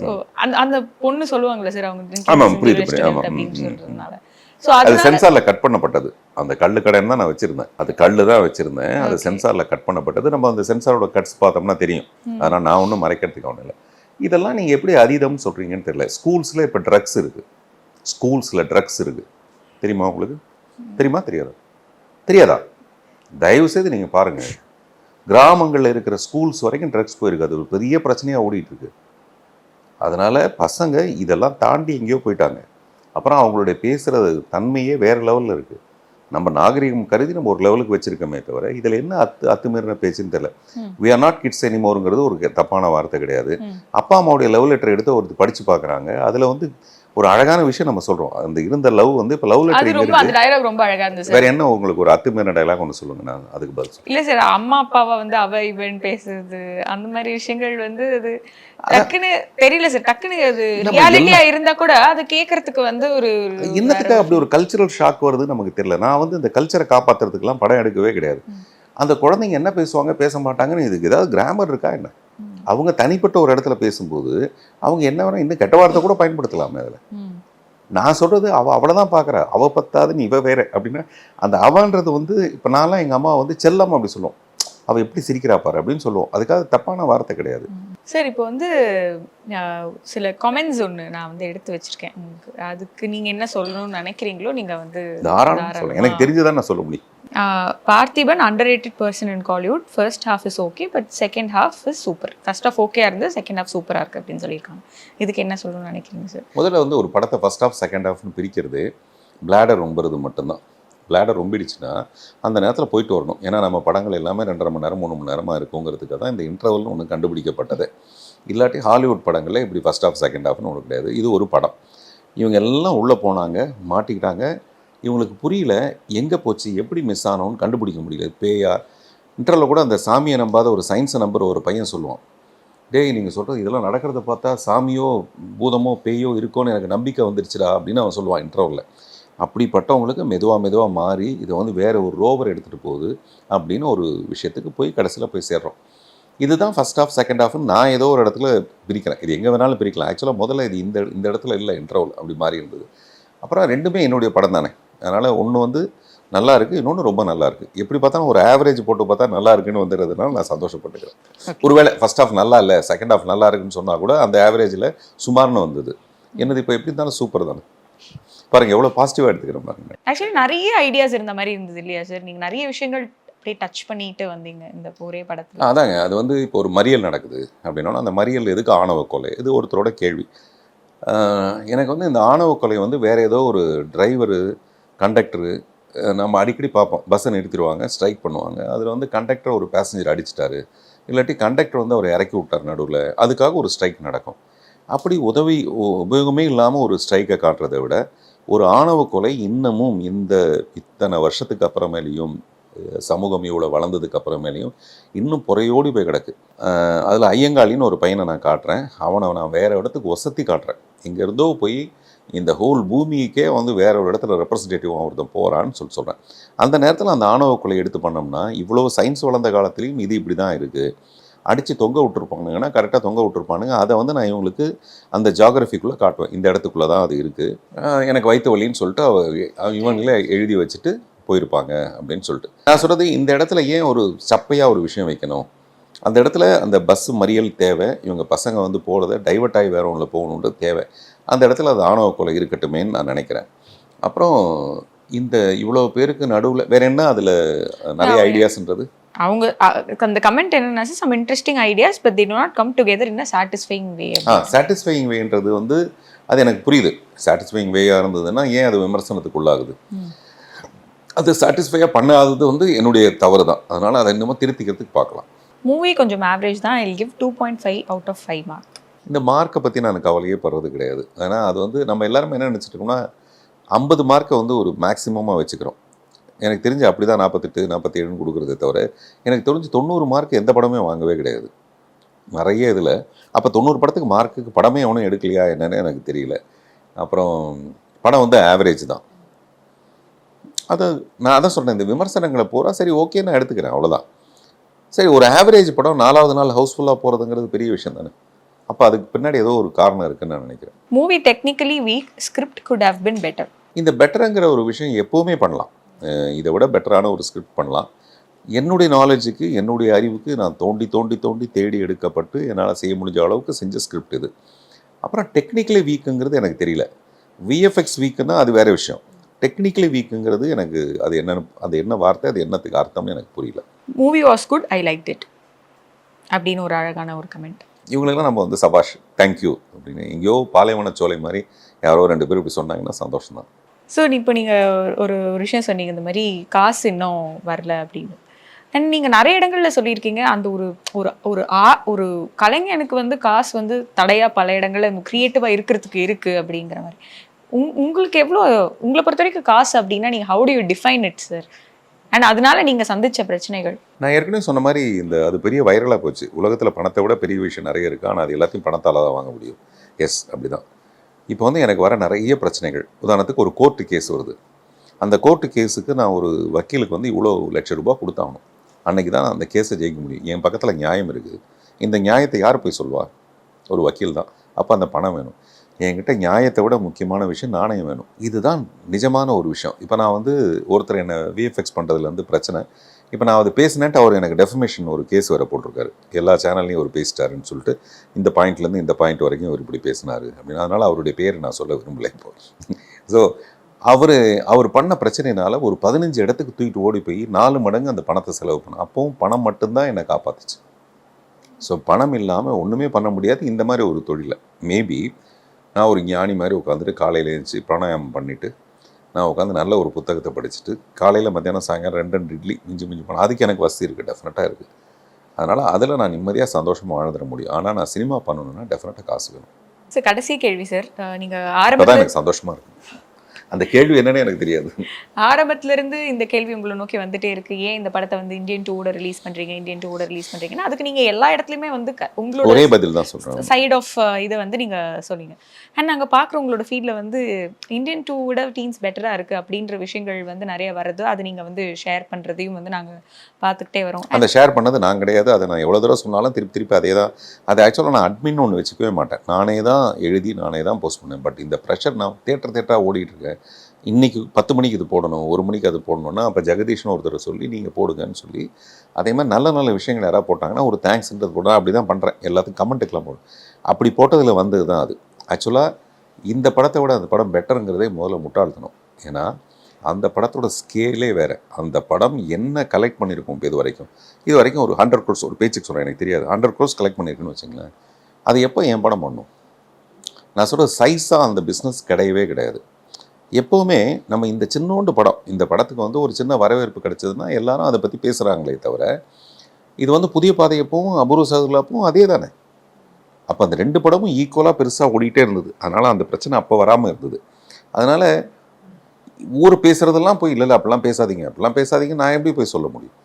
ஸோ அந்த அந்த பொண்ணு சொல்லுவாங்கல்ல சார் அவங்க ஆமா, புரியுது, புரியுது. ஆமா, அது சென்சார்ல கட் பண்ணப்பட்டது. அந்த கல்லு கடைன்னு தான் நான் வச்சிருந்தேன். அது கல்லு தான் வச்சிருந்தேன். அது. சென்சார்ல கட் பண்ணப்பட்டது. நம்ம அந்த சென்சாரோட கட்ஸ் பார்த்தோம்னா தெரியும். அதனால் நான் ஒன்றும் மறைக்கிறதுக்கு ஒன்றும் இல்லை. இதெல்லாம் நீங்க எப்படி அதீதம்னு சொல்றீங்கன்னு தெரியல. ஸ்கூல்ஸ்ல இப்போ ட்ரக்ஸ் இருக்கு. ஸ்கூல்ஸ்ல ட்ரக்ஸ் இருக்கு. தெரியுமா உங்களுக்கு? தெரியுமா? தெரியாதா? தெரியாதா? தயவு செய்து நீங்க பாருங்க. கிராமங்கள்ல இருக்கிற ஸ்கூல்ஸ் வரைக்கும் ட்ரக்ஸ் போயிருக்கு. அது ஒரு பெரிய பிரச்சனையா ஓடிட்டு இருக்கு. அதனால பசங்க இதெல்லாம் தாண்டி எங்கேயோ போயிட்டாங்க. அப்புறம் அவங்களுடைய பேசுறது தன்மையே வேற லெவல்ல இருக்கு நம்ம நாகரிகம் கருதி நம்ம ஒரு லெவலுக்கு வச்சிருக்கோமே தவிர இதுல என்ன அத்து அத்துமீறின பேச்சுன்னு தெரியல. வி ஆர் நாட் கிட்ஸ் எனிமோருங்கிறது ஒரு தப்பான வார்த்தை கிடையாது. அப்பா அம்மாவுடைய லவ் லெட்டர் எடுத்து ஒருத்தர் படிச்சு பார்க்கறாங்க அதுல வந்து ஒரு அழகான விஷயம் நம்ம சொல்றோம். அந்த இருந்த லவ் வந்து இப்போ லவ் அது லெட்டர் ரொம்ப இருக்கு. அந்த டயலாக் ரொம்ப அழகா இருந்துச்சு. வேற என்ன உங்களுக்கு ஒரு அத்துமீறின டைலாக் ஒன்று சொல்லுங்க? நான் அதுக்கு பதில். இல்ல சார் அம்மா அப்பாவை வந்து அவ இவன் பேசுறது அந்த மாதிரி விஷயங்கள் வந்து அது டக்குன்னு தெரியல சார். டக்குன்னு அது ரியாலிட்டியா இருந்தா கூட அது கேக்குறதுக்கு வந்து ஒரு என்னத்துக்கு வேற அப்படி ஒரு கல்ச்சுரல் ஷாக் வருது நமக்கு தெரியல. நான் வந்து இந்த கல்ச்சரை காப்பாத்துறதுக்கெல்லாம் படம் எடுக்கவே கிடையாது. அந்த குழந்தைங்க என்ன பேசுவாங்க? பேச மாட்டாங்கன்னு இதுக்கு ஏதாவது கிராமர் இருக்கா என்ன. அவங்க தனிப்பட்ட ஒரு இடத்துல பேசும்போது அவங்க என்ன வேணா இன்னும் கெட்ட வார்த்தை கூட பயன்படுத்தலாமே அதில். நான் சொல்றது அவ அவளை தான் பார்க்குறா அவ பத்தாதுன்னு இவ வேற அப்படின்னா அந்த அவன்றது வந்து இப்போ நான்லாம் எங்கள் அம்மா வந்து செல்லம் அப்படி சொல்லுவோம். அவ எப்படி சிரிக்கிறா பாரு அப்படின்னு சொல்லுவோம். அதுக்காக தப்பான வார்த்தை கிடையாது. சார் இப்போ வந்து சில கமெண்ட்ஸ் ஒன்று நான் வந்து எடுத்து வச்சிருக்கேன் அதுக்கு நீங்க என்ன சொல்லணும்னு நினைக்கிறீங்களோ நீங்க வந்து தாராளம் சொல்லுங்க. எனக்கு தெரிஞ்சதான் நான் சொல்ல முடியும். Parthiban underrated person in Kollywood first half is okay but second half is super first half okay இருந்து செகண்ட் ஹாஃப் சூப்பராக இருக்குது அப்படின்னு சொல்லியிருக்காங்க. இதுக்கு என்ன சொல்லணும்னு நினைக்கிறீங்க சார் முதல்ல வந்து ஒரு படத்தை ஃபர்ஸ்ட் ஹாஃப் செகண்ட் ஹாஃப்னு பிரிக்கிறது பிளாடர் ரொம்புறது மட்டும்தான். பிளாடர் ரொம்பிடுச்சுன்னா அந்த நேரத்தில் போயிட்டு வரணும். ஏன்னா நம்ம படங்கள் எல்லாமே ரெண்டரை மணி நேரம் மூணு மணி நேரமாக இருக்குங்கிறதுக்காக தான் இந்த இன்டர்வல்னு ஒன்று கண்டுபிடிக்கப்பட்டது. இல்லாட்டி ஹாலிவுட் படங்களில் இப்படி ஃபர்ஸ்ட் ஹாஃப் செகண்ட் ஹாஃப்னு ஒன்று கிடையாது. இது ஒரு படம். இவங்க எல்லாம் உள்ளே போனாங்க மாட்டிக்கிட்டாங்க. இவங்களுக்கு புரியல எங்கே போச்சு எப்படி மிஸ் ஆனோன்னு கண்டுபிடிக்க முடியல. பேயா இன்டர்வில் கூட அந்த சாமியை நம்பாத ஒரு சயின்ஸை நம்புற ஒரு பையன் சொல்லுவான். டேய் நீங்கள் சொல்கிறது இதெல்லாம் நடக்கிறத பார்த்தா சாமியோ பூதமோ பேயோ இருக்கோன்னு எனக்கு நம்பிக்கை வந்துருச்சுடா அப்படின்னு அவன் சொல்லுவான் இன்டர்வலில் அப்படிப்பட்டவங்களுக்கு மெதுவாக மெதுவாக மாறி இதை வந்து வேறு ஒரு ரோவர் எடுத்துகிட்டு போகுது அப்படின்னு ஒரு விஷயத்துக்கு போய் கடைசியில் போய் சேர்றோம். இதுதான் ஃபர்ஸ்ட் ஆஃப் செகண்ட் ஆஃப்னு நான் ஏதோ ஒரு இடத்துல பிரிக்கிறேன். இது எங்கே வேணாலும் பிரிக்கலாம். ஆக்சுவலாக முதல்ல இது இந்த இந்த இடத்துல இல்லை இன்டர்வல் அப்படி மாறி இருந்தது. அப்புறம் ரெண்டுமே என்னுடைய படம் தானே. அதனால் ஒன்று வந்து நல்லா இருக்குது இன்னொன்று ரொம்ப நல்லா இருக்குது எப்படி பார்த்தாலும் ஒரு ஆவரேஜ் போட்டு பார்த்தா நல்லா இருக்குன்னு வந்துடுறதுனால நான் சந்தோஷப்பட்டுக்கிறேன். ஒருவேளை ஃபர்ஸ்ட் ஹாஃப் நல்லா இல்லை செகண்ட் ஹாஃப் நல்லா இருக்குன்னு சொன்னால் கூட அந்த ஆவரேஜில் சுமார்னு வந்தது. என்னது இப்போ எப்படி இருந்தாலும் சூப்பர் தானே. பாருங்க எவ்வளோ பாசிட்டிவாக எடுத்துக்கிறேன் பாருங்க. ஆக்சுவலி நிறைய ஐடியாஸ் இருந்த மாதிரி இருந்தது இல்லையா சார் நீங்க நிறைய விஷயங்கள் அப்படியே டச் பண்ணிட்டு வந்தீங்க இந்த ஒரே படத்துல. அதாங்க அது வந்து இப்போ ஒரு மறியல் நடக்குது அப்படின்னா அந்த மறியல் எதுக்கு ஆணவ கொலை? இது ஒருத்தரோட கேள்வி. எனக்கு வந்து இந்த ஆணவ கொலை வந்து வேற ஏதோ ஒரு டிரைவரு கண்டக்டரு நம்ம அடிக்கடி பார்ப்போம். பஸ்ஸை நிறுத்திடுவாங்க ஸ்ட்ரைக் பண்ணுவாங்க. அதில் வந்து கண்டக்டர் ஒரு பேசஞ்சர் அடிச்சிட்டாரு. இல்லாட்டி கண்டக்டர் வந்து அவர் இறக்கி விட்டார் நடுவில். அதுக்காக ஒரு ஸ்ட்ரைக் நடக்கும். அப்படி உதவி உ- உபயோகமே இல்லாமல் ஒரு ஸ்ட்ரைக்கை காட்டுறதை விட ஒரு ஆணவ கொலை இன்னமும் இந்த இத்தனை வருஷத்துக்கு அப்புறமேலையும் சமூகம் இவ்வளோ வளர்ந்ததுக்கு அப்புறமேலையும் இன்னும் புறையோடி போய் கிடக்கு. அதில் ஐயங்காளின்னு ஒரு பையனை நான் காட்டுறேன். அவனை நான் வேறு இடத்துக்கு ஒசத்தி காட்டுறேன். இங்கேருந்தோ போய் இந்த ஹோல் பூமிக்கே வந்து வேற ஒரு இடத்துல ரெப்ரசன்டேட்டிவ் ஒருத்தன் போகிறான்னு சொல்லி சொல்கிறேன் அந்த நேரத்தில் அந்த ஆணவ கொலை எடுத்து பண்ணோம்னா இவ்வளோ சயின்ஸ் வளர்ந்த காலத்துலேயும் இது இப்படி தான் இருக்குது அடித்து தொங்க விட்டுருப்பானுங்கன்னா கரெக்டாக தொங்க விட்டுருப்பானுங்க. அதை வந்து நான் இவங்களுக்கு அந்த ஜாகிரஃபிக்குள்ளே காட்டுவேன். இந்த இடத்துக்குள்ளே தான் அது இருக்குது எனக்கு வயிற்று வலின்னு சொல்லிட்டு அவ அவ- இவங்களே எழுதி வச்சுட்டு போயிருப்பாங்க அப்படின்னு சொல்லிட்டு. நான் சொல்கிறது இந்த இடத்துல ஏன் ஒரு சப்பையாக ஒரு விஷயம் வைக்கணும்? அந்த இடத்துல அந்த பஸ் மறியல் தேவை. இவங்க பசங்க வந்து போகிறத டைவர்ட் ஆகி வேற ஒன்றில் போகணுன்றது தேவை. அந்த இடத்துல அது ஆணவ கொலை இருக்கட்டுமேன்னு நான் நினைக்கிறேன். அப்புறம் இந்த இவ்வளோ பேருக்கு நடுவில் வேற என்ன அதில் நிறைய ஐடியாஸ்ன்றது அவங்க அந்த கமெண்ட் என்னன்னா some interesting ideas but they not come together in satisfying way a satisfying வேன்றது வந்து அது எனக்கு புரியுது. சாட்டிஸ்ஃபைங் வேயாக இருந்ததுன்னா ஏன் அது விமர்சனத்துக்கு உள்ளாகுது ம். அது சாட்டிஸ்ஃபையாக பண்ணாதது வந்து என்னுடைய தவறு தான் அதனால் அதை இன்னமும் திருத்திக்கிறதுக்கு பார்க்கலாம். மூவி கொஞ்சம் ஆவரேஜ் தான். I give two point five out of five mark இந்த மார்க்கை பற்றி நான் கவலையே படுறது கிடையாது. ஏன்னா அது வந்து நம்ம எல்லாருமே என்ன நினச்சிட்டோம்னா ஐம்பது மார்க்கை வந்து ஒரு மேக்ஸிமமாக வச்சுக்கிறோம். எனக்கு தெரிஞ்சு அப்படி தான் நாற்பத்தெட்டு நாற்பத்தி ஏழுன்னு கொடுக்குறதே தவிர எனக்கு தெரிஞ்சு தொண்ணூறு மார்க் எந்த படமே வாங்கவே கிடையாது. நிறைய இதில். அப்போ தொண்ணூறு படத்துக்கு மார்க்குக்கு படமே அவனும் எடுக்கலையா என்னன்னு எனக்கு தெரியல. அப்புறம் படம் வந்து ஆவரேஜ் தான். அதை நான் அதான் சொல்கிறேன் இந்த விமர்சனங்களை பூரா சரி ஓகே நான் எடுத்துக்கிறேன் அவ்வளோதான் சரி ஒரு ஆவரேஜ் படம் நாலாவது நாள் ஹவுஸ்ஃபுல்லாக போகிறதுங்கிறது பெரிய விஷயம் தானே. அப்போ அதுக்கு பின்னாடி ஏதோ ஒரு காரணம் இருக்குன்னு நான் நினைக்கிறேன். Movie technically weak script good have been better இந்த பெட்டருங்கிற ஒரு விஷயம் எப்போவுமே பண்ணலாம். இதை விட பெட்டரான ஒரு ஸ்கிரிப்ட் பண்ணலாம். என்னுடைய நாலேஜுக்கு என்னுடைய அறிவுக்கு நான் தோண்டி தோண்டி தோண்டி தேடி எடுக்கப்பட்டு என்னால் செய்ய முடிஞ்ச அளவுக்கு செஞ்ச ஸ்கிரிப்ட் இது. அப்புறம் டெக்னிக்கலி வீக்குங்கிறது எனக்கு தெரியல. விஎஃப்எக்ஸ் வீக்குன்னா அது வேற விஷயம். டெக்னிக்கலி வீக்குங்கிறது எனக்கு அது என்னன்னு அது என்ன வார்த்தை அது என்னத்துக்கு அர்த்தம்னு எனக்கு புரியல. Movie was good I like it அப்படின்னு ஒரு அழகான ஒரு கமெண்ட் இவங்களுக்கெல்லாம் நம்ம வந்து சபாஷ் தேங்க்யூ அப்படின்னு எங்கேயோ பாலைவன சோலை மாதிரி யாரோ ரெண்டு பேர் இப்படி சொன்னாங்கன்னா சந்தோஷம் தான் ஸோ இப்போ நீங்கள் ஒரு ஒரு விஷயம் சொன்னீங்க இந்த மாதிரி காசு இன்னும் வரல அப்படின்னு. அண்ட் நீங்கள் நிறைய இடங்களில் சொல்லியிருக்கீங்க அந்த ஒரு ஒரு ஒரு ஆ ஒரு கலைஞனுக்கு வந்து காசு வந்து தடையாக பல இடங்களில் க்ரியேட்டிவாக இருக்கிறதுக்கு இருக்குது அப்படிங்கிற மாதிரி. உங் உங்களுக்கு எவ்வளோ உங்களை பொறுத்த வரைக்கும் காசு அப்படின்னா நீங்கள் how do you define it sir and அதனால நீங்கள் சந்திச்ச பிரச்சனைகள். நான் ஏற்கனவே சொன்ன மாதிரி இந்த அது பெரிய வைரலாக போச்சு. உலகத்தில் பணத்தை விட பெரிய விஷயம் நிறைய இருக்குது ஆனால் அது எல்லாத்தையும் பணத்தால் தான் வாங்க முடியும். எஸ் அப்படிதான். இப்போ வந்து எனக்கு வர நிறைய பிரச்சனைகள். உதாரணத்துக்கு ஒரு கோர்ட்டு கேஸ் வருது. அந்த கோர்ட்டு கேஸுக்கு நான் ஒரு வக்கீலுக்கு வந்து இவ்வளோ லட்சம் ரூபா கொடுத்தாகணும். அன்னைக்கு தான் நான் அந்த கேஸை ஜெயிக்க முடியும். என் பக்கத்தில் நியாயம் இருக்குது இந்த நியாயத்தை யார் போய் சொல்வா? ஒரு வக்கீல் தான். அப்போ அந்த பணம் வேணும். என்கிட்ட நியாயத்தை விட முக்கியமான விஷயம் நாணயம் வேணும். இதுதான் நிஜமான ஒரு விஷயம். இப்போ நான் வந்து ஒருத்தர் என்னை விஎஃப்எக்ஸ் பண்ணுறதுலேருந்து பிரச்சனை. இப்போ நான் அதை பேசினேன்ட்டு அவர் எனக்கு டெஃபமேஷன் ஒரு கேஸ் வேறு போட்டிருக்காரு. எல்லா சேனல்லையும் அவர் பேசிட்டாருன்னு சொல்லிட்டு இந்த பாயிண்ட்லேருந்து இந்த பாயிண்ட் வரைக்கும் அவர் இப்படி பேசினாரு அப்படின்னு. அதனால் அவருடைய பேர் நான் சொல்ல விரும்பலை இப்போ. ஸோ அவர் அவர் பண்ண பிரச்சனைனால ஒரு பதினஞ்சு இடத்துக்கு தூக்கிட்டு ஓடி போய் நாலு மடங்கு அந்த பணத்தை செலவு பண்ண. அப்பவும் பணம் மட்டும்தான் என்னை காப்பாத்துச்சு. ஸோ பணம் இல்லாமல் ஒன்றுமே பண்ண முடியாது. இந்த மாதிரி ஒரு தொழிலை. மேபி நான் ஒரு ஞானி மாதிரி உட்காந்துட்டு காலையில் எழுந்துச்சு பிராணாயாமம் பண்ணிவிட்டு நான் உட்காந்து நல்ல ஒரு புத்தகத்தை படிச்சுட்டு காலையில் மத்தியானம் சாயங்காலம் ரெண்டு ரெண்டு இட்லி மிஞ்சி மிஞ்சி போனேன் அதுக்கு எனக்கு வசதி இருக்குது டெஃபினட்டாக இருக்குது அதனால் அதில் நான் நிம்மதியாக சந்தோஷமாக வாழ்ந்துட முடியும். ஆனால் நான் சினிமா பண்ணணும்னா டெஃபினட்டாக காசு வேணும். சார் கடைசி கேள்வி சார் நீங்கள் ஆரம்பத்தில் எனக்கு சந்தோஷமாக இருக்கு. அந்த கேள்வி என்னன்னு எனக்கு தெரியாது. ஆரம்பத்துல இருந்து இந்த கேள்வி உங்களை நோக்கி வந்துட்டே இருக்கு. ஏன் இந்த படத்தை வந்து இந்தியன் டூட ரிலீஸ் பண்றீங்க? இந்தியன் டூட ரிலீஸ் பண்றீங்கன்னா அதுக்கு நீங்க எல்லா இடத்துலயுமே வந்து க- ஒரே உங்களோட பதில் தான் சொல்றேன். சைட் ஆஃப் இதை வந்து நீங்க சொன்னீங்க அண்ட் நாங்க பாக்குற உங்களோட ஃபீல்ட்ல வந்து இந்தியன் டூ விட டீன்ஸ் பெட்டரா இருக்கு அப்படின்ற விஷயங்கள் வந்து நிறைய வருது அது நீங்க வந்து ஷேர் பண்றதையும் வந்து நாங்க பார்த்துக்கிட்டே வரோம். அந்த ஷேர் பண்ணது நான் கிடையாது. அதை நான் எவ்வளோ தடவை சொன்னாலும் திருப்பி திருப்பி அதே தான். அது ஆக்சுவலாக நான் அட்மின் ஒன்று வச்சுக்கவே மாட்டேன். நானே தான் எழுதி நானே தான் போஸ்ட் பண்ணேன். பட் இந்த ப்ரெஷர் நான் தேட்டர் தேட்டராக ஓடிட்டு இருக்கேன். இன்றைக்கி பத்து மணிக்கு இது போடணும் ஒரு மணிக்கு அது போடணும்னா அப்போ ஜெகதீஷ்னு ஒருத்தர் சொல்லி நீங்கள் போடுங்கன்னு சொல்லி அதே மாதிரி நல்ல நல்ல விஷயங்கள் யாராவது போட்டாங்கன்னா ஒரு தேங்க்ஸ்ன்றது போட அப்படி தான் பண்ணுறேன் எல்லாத்துக்கும் கமெண்ட்டுக்கெலாம் போடும் அப்படி போட்டதில் வந்தது தான் அது. ஆக்சுவலாக இந்த படத்தை விட அந்த படம் பெட்டருங்கிறதே முதல்ல முட்டாள்தனம். ஏன்னா அந்த படத்தோட ஸ்கேலே வேறு. அந்த படம் என்ன கலெக்ட் பண்ணியிருக்கோம் இப்போ இது வரைக்கும்? இது வரைக்கும் ஒரு ஹண்ட்ரட் க்ரோஸ் ஒரு பேச்சுக்கு சொல்கிறேன் எனக்கு தெரியாது. ஹண்ட்ரட் க்ரோஸ் கலெக்ட் பண்ணியிருக்குன்னு வச்சுங்களேன். அது எப்போ என் படம் பண்ணும்? நான் சொல்கிற சைஸாக அந்த பிஸ்னஸ் கிடையவே கிடையாது. எப்போவுமே நம்ம இந்த சின்னோண்டு படம் இந்த படத்துக்கு வந்து ஒரு சின்ன வரவேற்பு கிடைச்சதுன்னா எல்லாரும் அதை பற்றி பேசுகிறாங்களே தவிர இது வந்து புதிய பாதையப்பவும் அபூர்வ சதுலாப்பவும் அதே தானே. அப்போ அந்த ரெண்டு படமும் ஈக்குவலாக பெருசாக ஓடிட்டே இருந்தது. அதனால் அந்த பிரச்சனை அப்போ வராமல் இருந்தது. அதனால் ஊர் பேசுகிறதெல்லாம் போய் இல்லை இல்லை அப்படிலாம் பேசாதீங்க அப்படிலாம் பேசாதீங்க நான் எப்படி போய் சொல்ல முடியும்?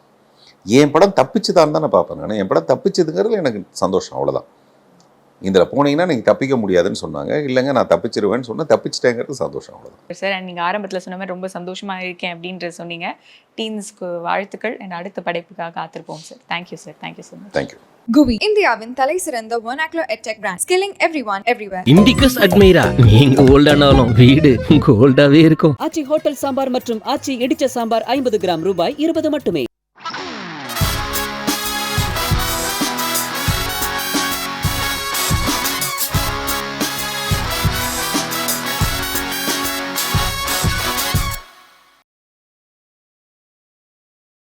என் படம் தப்பிச்சுதான் தானே பார்ப்பேன் நான். என் படம் தப்பிச்சதுங்கிறதுல எனக்கு சந்தோஷம் அவ்வளோதான் இதில் போனீங்கன்னா நீங்கள் தப்பிக்க முடியாதுன்னு சொன்னாங்க. இல்லைங்க நான் தப்பிச்சிருவேன்னு சொன்னேன். தப்பிச்சிட்டேங்கிறது சந்தோஷம் அவ்வளோதான் சார் அண்ட் நீங்க ஆரம்பத்துல சொன்ன மாதிரி ரொம்ப சந்தோஷமா இருக்கேன் அப்படின்றது சொன்னீங்க. டீன்ஸ்க்கு வாழ்த்துக்கள். அண்ட் அடுத்த படைப்புக்காக காத்திருப்போம் sir thank you sir thank you much thank you GUI இந்தியாவின் தலை சிறந்த vernacular edtech brand. Skilling everyone everywhere. Indicus Admira நீங்க ஓல்டானாலும் வீடு கோல்டாவே இருக்கும். ஆச்சி ஹோட்டல் சாம்பார் மற்றும் ஆச்சி இடிச்ச சாம்பார் ஐம்பது கிராம் ரூபாய் இருபது மட்டுமே.